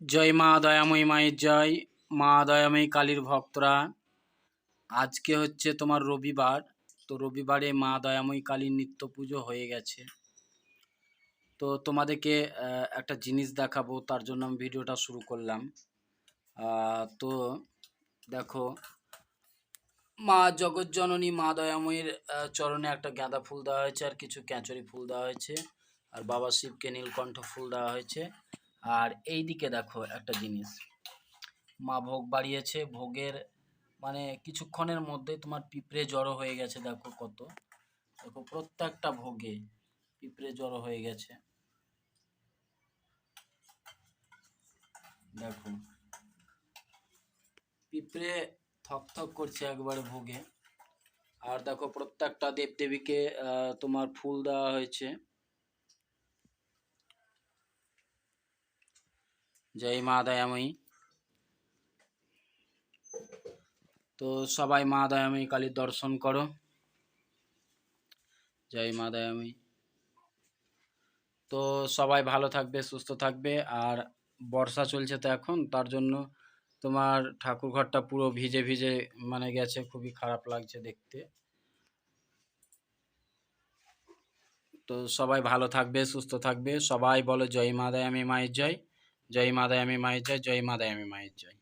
জয় মা দয়াময়ী মায়ের জয়, মা দয়াময়ী কালীর ভক্তরা। আজকে হচ্ছে তোমার রবিবার, তো রবিবারে মা দয়াময়ী কালীর নিত্য পুজো হয়ে গেছে। তো তোমাদেরকে একটা জিনিস দেখাবো, তার জন্য আমি ভিডিওটা শুরু করলাম। তো দেখো, মা জগজ্জননী মা দয়াময়ীর চরণে একটা গাঁদা ফুল দেওয়া হয়েছে, আর কিছু ক্যাঁচরি ফুল দেওয়া হয়েছে, আর বাবা শিবকে নীলকণ্ঠ ফুল দেওয়া হয়েছে। আর এই দিকে দেখো একটা জিনিস। মা ভোগ বাড়িয়েছে, ভোগের মানে কিছুক্ষণের মধ্যে তোমার পিঁপড়ে জড়ো হয়ে গেছে দেখো কত। দেখো প্রত্যেকটা ভোগে পিঁপড়ে জড়ো হয়ে গেছে। দেখো, পিঁপড়ে থক থক করছে একবারে ভোগে। আর দেখো প্রত্যেকটা দেবদেবীকে তোমার ফুল দেওয়া হয়েছে। জয় মা দয়াময়ী। তো সবাই মা দয়াময়ী কালীর দর্শন করো। জয় মা দয়াময়ী। তো সবাই ভালো থাকবে, সুস্থ থাকবে। আর বর্ষা চলছে তো এখন, তার জন্য তোমার ঠাকুর ঘরটা পুরো ভিজে ভিজে মানে গেছে, খুবই খারাপ লাগছে দেখতে। তো সবাই ভালো থাকবে, সুস্থ থাকবে। সবাই বলো জয় মা দয়ামী মায়ের জয়। জয় মা দয়ামী মায়ের জয় জয় মা দয়ামী মায়ের জয়।